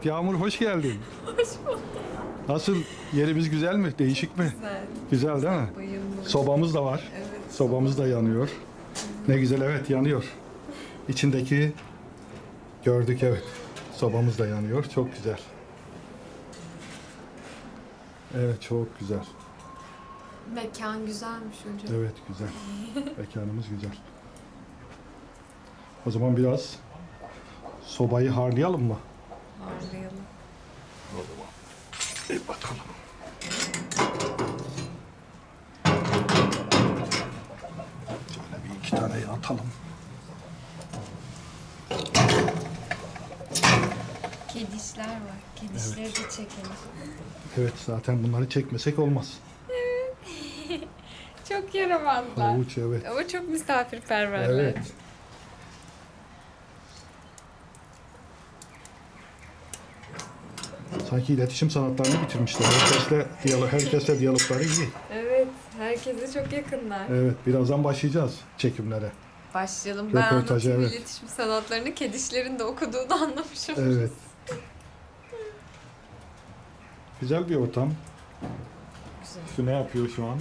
Evet Yağmur hoş geldin. Hoş bulduk. Nasıl? Yerimiz güzel mi? Değişik mi? Güzel. Güzel değil mi? Bayıldım. Sobamız da var. Evet. Sobamız da yanıyor. Ne güzel evet yanıyor. İçindeki gördük evet. Sobamız da yanıyor. Çok güzel. Evet çok güzel. Mekan güzelmiş hocam. Evet güzel. Mekanımız güzel. O zaman biraz sobayı harlayalım mı? Harlayalım. Bir bakalım. Şöyle bir iki tane atalım. Kedişler var. Kedişleri de çekelim. Evet zaten bunları çekmesek olmaz. Çok yaramazlar. Havuç evet. Ama çok misafirperverler. Evet. Sanki iletişim sanatlarını bitirmişler. Herkesle, diyalog, herkesle diyalogları iyi. Evet. Herkese çok yakınlar. Evet, birazdan başlayacağız çekimlere. Başlayalım. Ben Röportaj, anlatayım evet. iletişim sanatlarını kedişlerin de okuduğunu anlamışım. Evet. Güzel bir ortam. Güzel. Şu ne yapıyor şu an?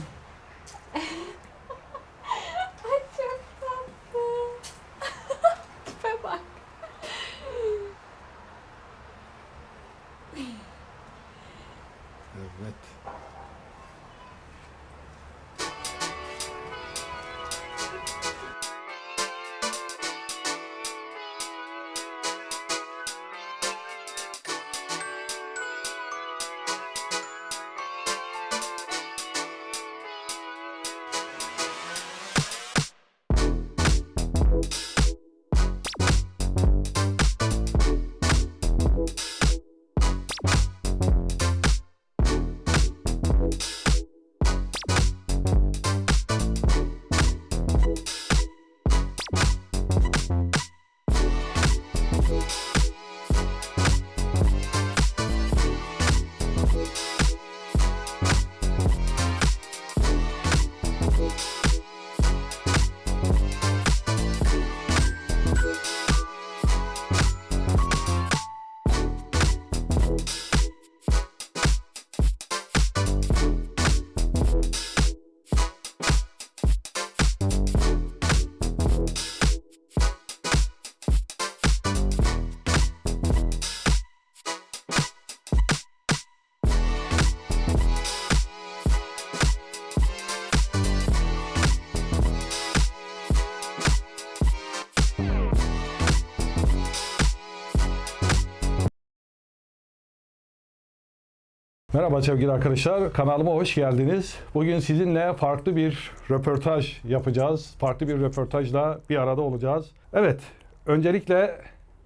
Merhaba sevgili arkadaşlar, kanalıma hoş geldiniz. Bugün sizinle farklı bir röportaj yapacağız. Farklı bir röportajla bir arada olacağız. Evet, öncelikle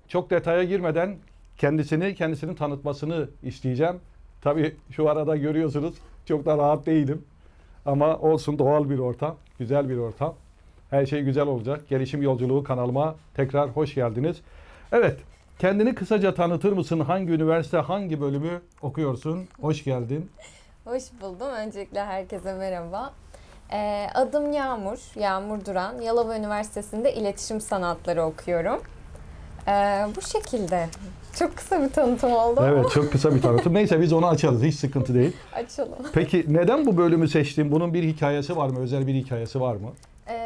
çok detaya girmeden kendisini, kendisinin tanıtmasını isteyeceğim. Tabii şu arada görüyorsunuz çok da rahat değilim. Ama olsun doğal bir ortam, güzel bir ortam. Her şey güzel olacak. Gelişim Yolculuğu kanalıma tekrar hoş geldiniz. Evet, kendini kısaca tanıtır mısın? Hangi üniversite, hangi bölümü okuyorsun? Hoş geldin. Hoş buldum. Öncelikle herkese merhaba. Ee, adım Yağmur, Yağmur Duran. Yalova Üniversitesi'nde İletişim Sanatları okuyorum. Ee, bu şekilde. Çok kısa bir tanıtım oldu ama Evet, çok kısa bir tanıtım. Neyse biz onu açarız, hiç sıkıntı değil. açalım. Peki neden bu bölümü seçtin? Bunun bir hikayesi var mı? Özel bir hikayesi var mı?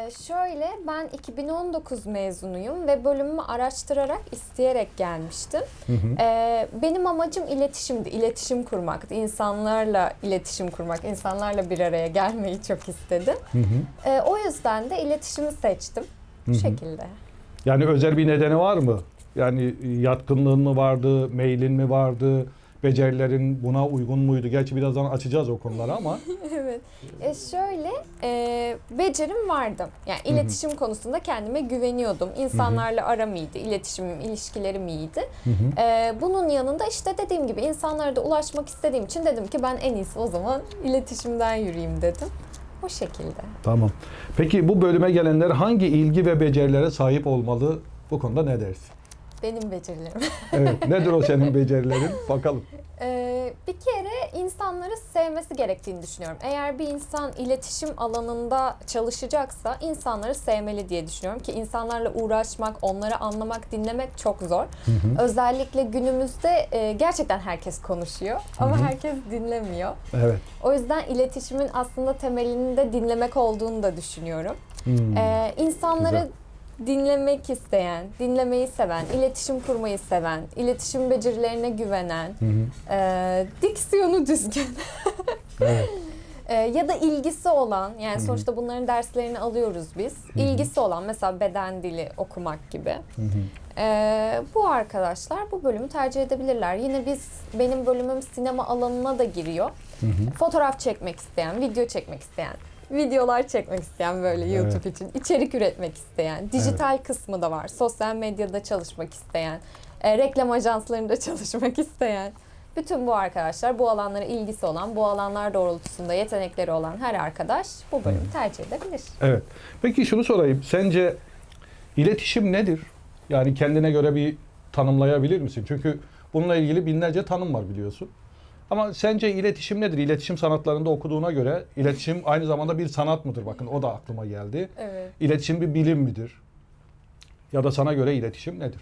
Ee, şöyle, ben 2019 mezunuyum ve bölümümü araştırarak, isteyerek gelmiştim. Hı hı. Ee, benim amacım iletişimdi, iletişim kurmaktı. İnsanlarla iletişim kurmak, insanlarla bir araya gelmeyi çok istedim. Hı hı. Ee, o yüzden de iletişimi seçtim. Bu Hı hı. şekilde. Yani özel bir nedeni var mı? Yani yatkınlığın mı vardı, meylin mi vardı, becerilerin buna uygun muydu? Gerçi birazdan açacağız o konuları ama. evet. E şöyle, e, becerim vardı. Yani iletişim konusunda kendime güveniyordum. İnsanlarla aram iyiydi, iletişimim, ilişkilerim iyiydi. E, bunun yanında işte dediğim gibi insanlara da ulaşmak istediğim için dedim ki ben en iyisi o zaman iletişimden yürüyeyim dedim. O şekilde. Tamam. Peki bu bölüme gelenler hangi ilgi ve becerilere sahip olmalı? Bu konuda ne dersin? Benim becerilerim. Evet. Nedir o senin becerilerin? Bakalım. Ee, Bir kere insanları sevmesi gerektiğini düşünüyorum. Eğer bir insan iletişim alanında çalışacaksa insanları sevmeli diye düşünüyorum ki insanlarla uğraşmak, onları anlamak, dinlemek çok zor. Özellikle günümüzde e, gerçekten herkes konuşuyor ama herkes dinlemiyor. Evet. O yüzden iletişimin aslında temelinin de dinlemek olduğunu da düşünüyorum. Hmm. Ee, insanları Güzel. Dinlemek isteyen, dinlemeyi seven, iletişim kurmayı seven, iletişim becerilerine güvenen, Hı hı. e, diksiyonu düzgün Evet. e, ya da ilgisi olan, yani sonuçta bunların derslerini alıyoruz biz. İlgisi olan mesela beden dili okumak gibi. Hı hı. Ee, bu arkadaşlar bu bölümü tercih edebilirler. Yine biz benim bölümüm sinema alanına da giriyor. Hı hı. Fotoğraf çekmek isteyen, video çekmek isteyen, videolar çekmek isteyen böyle Evet. YouTube için, içerik üretmek isteyen, dijital kısmı da var. Sosyal medyada çalışmak isteyen, e, reklam ajanslarında çalışmak isteyen. Bütün bu arkadaşlar, bu alanlara ilgisi olan, bu alanlar doğrultusunda yetenekleri olan her arkadaş bu bölümü tercih edebilir. Evet. Peki şunu sorayım. Sence iletişim nedir? Yani kendine göre bir tanımlayabilir misin? Çünkü bununla ilgili binlerce tanım var biliyorsun. Ama sence iletişim nedir? İletişim sanatlarında okuduğuna göre iletişim aynı zamanda bir sanat mıdır? Bakın o da aklıma geldi. Evet. İletişim bir bilim midir? Ya da sana göre iletişim nedir?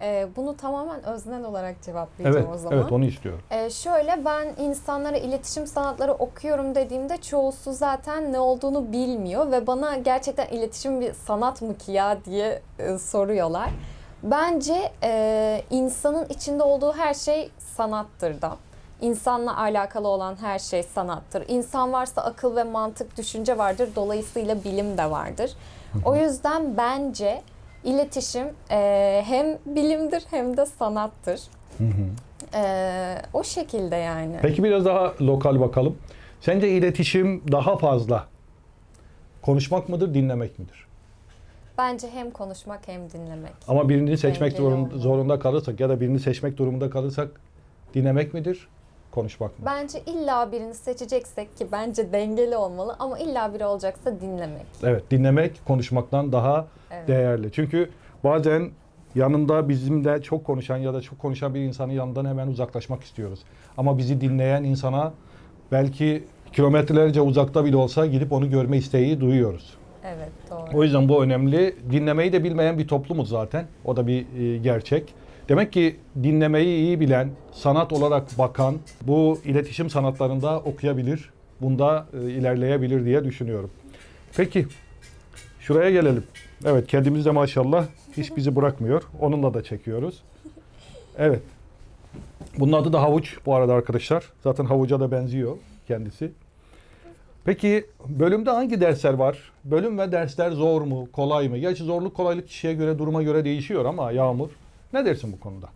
Ee, bunu tamamen öznel olarak cevaplayacağım Evet, o zaman. evet onu istiyorum. Ee, şöyle ben insanlara iletişim sanatları okuyorum dediğimde çoğusu zaten ne olduğunu bilmiyor ve bana gerçekten iletişim bir sanat mı ki ya diye e, soruyorlar. Bence e, insanın içinde olduğu her şey sanattır da. İnsanla alakalı olan her şey sanattır. İnsan varsa akıl ve mantık, düşünce vardır. Dolayısıyla bilim de vardır. O yüzden bence iletişim e, hem bilimdir hem de sanattır. Hı hı. Ee, o şekilde yani. Peki biraz daha lokal bakalım. Sence iletişim daha fazla konuşmak mıdır, dinlemek midir? Bence hem konuşmak hem dinlemek. Ama birini seçmek Dengeli zorunda, zorunda kalırsak ya da birini seçmek durumunda kalırsak dinlemek midir, konuşmak mı? Bence illa birini seçeceksek ki bence dengeli olmalı ama illa biri olacaksa dinlemek. Evet, dinlemek konuşmaktan daha Evet. değerli. Çünkü bazen yanında bizimle çok konuşan ya da çok konuşan bir insanın yanından hemen uzaklaşmak istiyoruz. Ama bizi dinleyen insana belki kilometrelerce uzakta bile olsa gidip onu görme isteği duyuyoruz. Evet doğru. O yüzden bu önemli. Dinlemeyi de bilmeyen bir toplumuz zaten. O da bir e, gerçek. Demek ki dinlemeyi iyi bilen, sanat olarak bakan, bu iletişim sanatlarında okuyabilir, bunda e, ilerleyebilir diye düşünüyorum. Peki, şuraya gelelim. Evet, kendimiz de maşallah hiç bizi bırakmıyor. Onunla da çekiyoruz. Evet. Bunun adı da havuç bu arada arkadaşlar. Zaten havuca da benziyor kendisi. Peki bölümde hangi dersler var? Bölüm ve dersler zor mu, kolay mı? Gerçi zorluk kolaylık kişiye göre, duruma göre değişiyor ama Yağmur ne dersin bu konuda?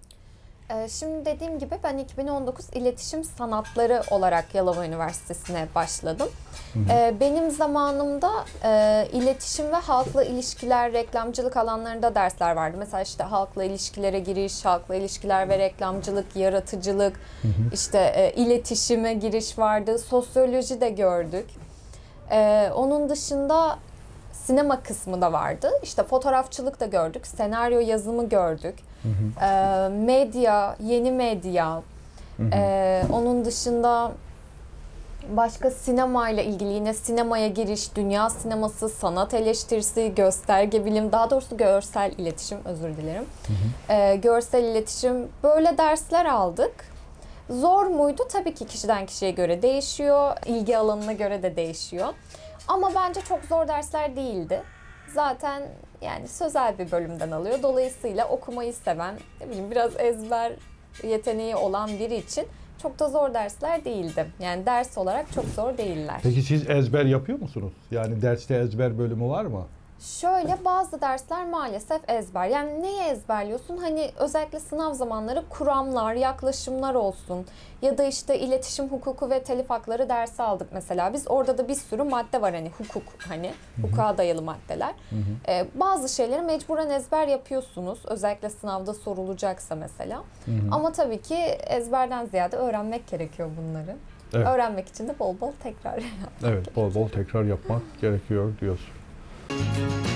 Ee, şimdi dediğim gibi ben 2019 İletişim Sanatları olarak Yalova Üniversitesi'ne başladım. Ee, benim zamanımda e, iletişim ve halkla ilişkiler, reklamcılık alanlarında dersler vardı. Mesela işte halkla ilişkilere giriş, halkla ilişkiler ve reklamcılık, yaratıcılık, işte e, iletişime giriş vardı. Sosyoloji de gördük. Ee, onun dışında sinema kısmı da vardı. İşte fotoğrafçılık da gördük, senaryo yazımı gördük. Ee, medya, yeni medya. Ee, onun dışında başka sinemayla ilgili yine sinemaya giriş, dünya sineması, sanat eleştirisi, gösterge bilim, daha doğrusu görsel iletişim özür dilerim. Ee, görsel iletişim böyle dersler aldık. Zor muydu? Tabii ki kişiden kişiye göre değişiyor, ilgi alanına göre de değişiyor. Ama bence çok zor dersler değildi. Zaten yani sözel bir bölümden alıyor. Dolayısıyla okumayı seven, ne bileyim biraz ezber yeteneği olan biri için çok da zor dersler değildi. Yani ders olarak çok zor değiller. Peki siz ezber yapıyor musunuz? Yani derste ezber bölümü var mı? Şöyle bazı dersler maalesef ezber. Yani neyi ezberliyorsun? Hani özellikle sınav zamanları kuramlar, yaklaşımlar olsun. Ya da işte iletişim hukuku ve telif hakları dersi aldık mesela. Biz orada da bir sürü madde var hani hukuk hani hukuka dayalı maddeler. Ee, bazı şeyleri mecburen ezber yapıyorsunuz. Özellikle sınavda sorulacaksa mesela. Ama tabii ki ezberden ziyade öğrenmek gerekiyor bunları. Evet. Öğrenmek için de bol bol tekrar Evet, bol bol tekrar yapmak gerekiyor diyorsun. you